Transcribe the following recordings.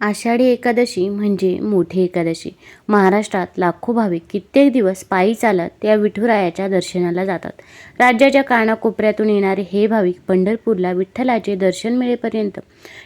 आषाढी एकादशी म्हणजे मोठी एकादशी. महाराष्ट्रात लाखो भाविक कित्येक दिवस पायी चालत या विठुरायाच्या दर्शनाला जातात. राज्याच्या कानाकोपऱ्यातून येणारे हे भाविक पंढरपूरला विठ्ठलाचे दर्शन मिळेपर्यंत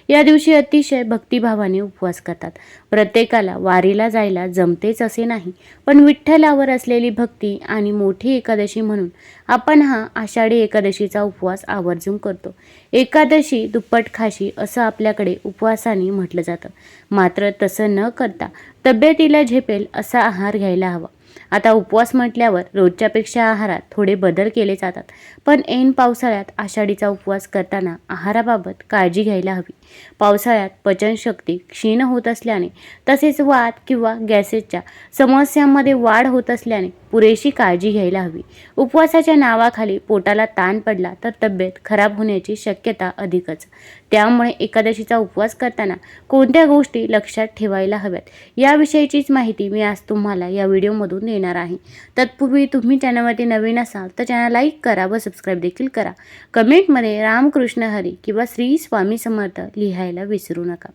या दिवशी अतिशय भक्तिभावाने उपवास करतात. प्रत्येकाला वारीला जायला जमतेच असे नाही पण विठ्ठलावर असलेली भक्ती आणि मोठी एकादशी म्हणून आपण हा आषाढी एकादशीचा उपवास आवर्जून करतो. एकादशी दुप्पट खाशी असं आपल्याकडे उपवासाने म्हटलं जातं. मात्र तसं न करता तब्येतीला झेपेल असा आहार घ्यायला हवा. आता उपवास म्हटल्यावर रोजच्यापेक्षा आहारात थोडे बदल केले जातात. पण ऐन पावसाळ्यात आषाढीचा उपवास करताना आहाराबाबत काळजी घ्यायला हवी. पावसाळ्यात पचनशक्ती क्षीण होत असल्याने तसेच वात किंवा गॅसेसच्या समस्यांमध्ये वाढ होत असल्याने पुरेशी काळजी घ्यायला हवी. उपवासाच्या नावाखाली पोटाला ताण पडला तर तब्येत खराब होण्याची शक्यता अधिकच. त्यामुळे एकादशीचा उपवास करताना कोणत्या गोष्टी लक्षात ठेवायला हव्यात? याविषयीचीच माहिती मी आज तुम्हाला या व्हिडिओमधून देणार आहे. तत्पूर्वी तुम्ही चॅनलमध्ये नवीन असाल तर चॅनल लाईक करा व सबस्क्राईब देखील करा. कमेंटमध्ये रामकृष्ण हरी किंवा श्री स्वामी समर्थ लिहायला विसरू नका.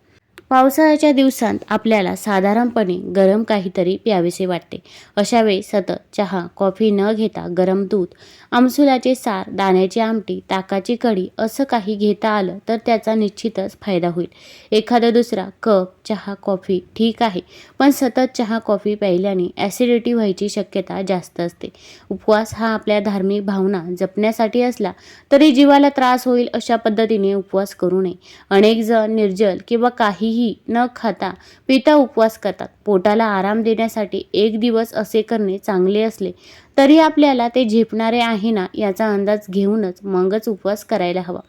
पावसाळ्याच्या दिवसांत आपल्याला साधारणपणे गरम काहीतरी प्यावेसे वाटते. अशावेळी सतत चहा कॉफी न घेता गरम दूध आमसुलाचे सार दाण्याची आमटी ताकाची कढी असं काही घेता आलं तर त्याचा निश्चितच फायदा होईल. एखादा दुसरा कप चहा कॉफी ठीक आहे पण सतत चहा कॉफी प्यायल्याने ॲसिडिटी व्हायची शक्यता जास्त असते. उपवास हा आपल्या धार्मिक भावना जपण्यासाठी असला तरी जीवाला त्रास होईल अशा पद्धतीने उपवास करू नये. अनेक जण निर्जल किंवा काहीही न खाता पिता उपवास करतात. पोटाला आराम देण्यासाठी एक दिवस असे करणे चांगले असले तरी आपल्याला ते झेपणारे आहे ना याचा अंदाज घेऊनच मगच उपवास करायला हवा.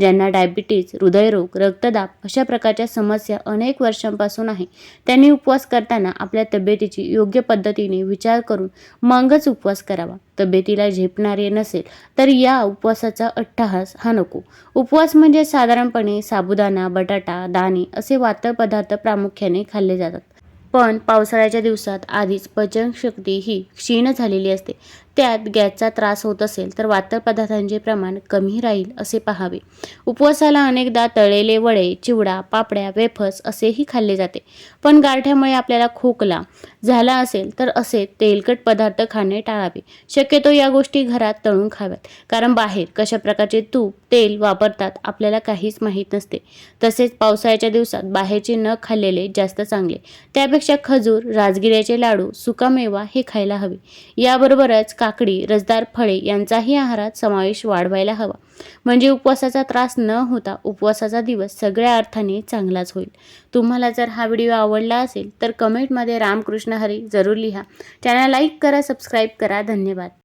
ज्यांना डायबिटीज हृदयरोग रक्तदाब अशा प्रकारच्या समस्या अनेक वर्षांपासून आहे त्यांनी उपवास करताना आपल्या तब्येतीची योग्य पद्धतीने विचार करून मगच उपवास करावा. तब्येतीला झेपणारे नसेल तर या उपवासाचा अट्टहास हा नको. उपवास म्हणजे साधारणपणे साबुदाणा बटाटा दाणे असे वातळ पदार्थ प्रामुख्याने खाल्ले जातात. पण पावसाळ्याच्या दिवसात आधीच पचनशक्ती ही क्षीण झालेली असते. त्यात गॅसचा त्रास होत असेल तर वातळ पदार्थांचे प्रमाण कमी राहील असे पाहावे. उपवासाला अनेकदा तळलेले वडे चिवडा पापड्या वेफर्स असेही खाल्ले जाते. पण गारठ्यामुळे आपल्याला खोकला झाला असेल तर असे तेलकट पदार्थ खाणे टाळावे. शक्यतो या गोष्टी घरात तळून खाव्यात. कारण बाहेर कशा प्रकारचे तूप तेल वापरतात आपल्याला काहीच माहीत नसते. तसेच पावसाळ्याच्या दिवसात बाहेरचे न खाल्लेले जास्त चांगले. त्यापेक्षा खजूर राजगिऱ्याचे लाडू सुकामेवा हे खायला हवे. याबरोबरच काकडी रसदार फळे यांचाही आहारात समावेश वाढवायला हवा. म्हणजे उपवासाचा त्रास न होता उपवासाचा दिवस सगळ्या अर्थाने चांगलाच होईल. तुम्हाला जर हा व्हिडिओ आवडला असेल तर कमेंटमध्ये रामकृष्ण हरी जरूर लिहा. चॅनल लाईक करा सबस्क्राईब करा. धन्यवाद.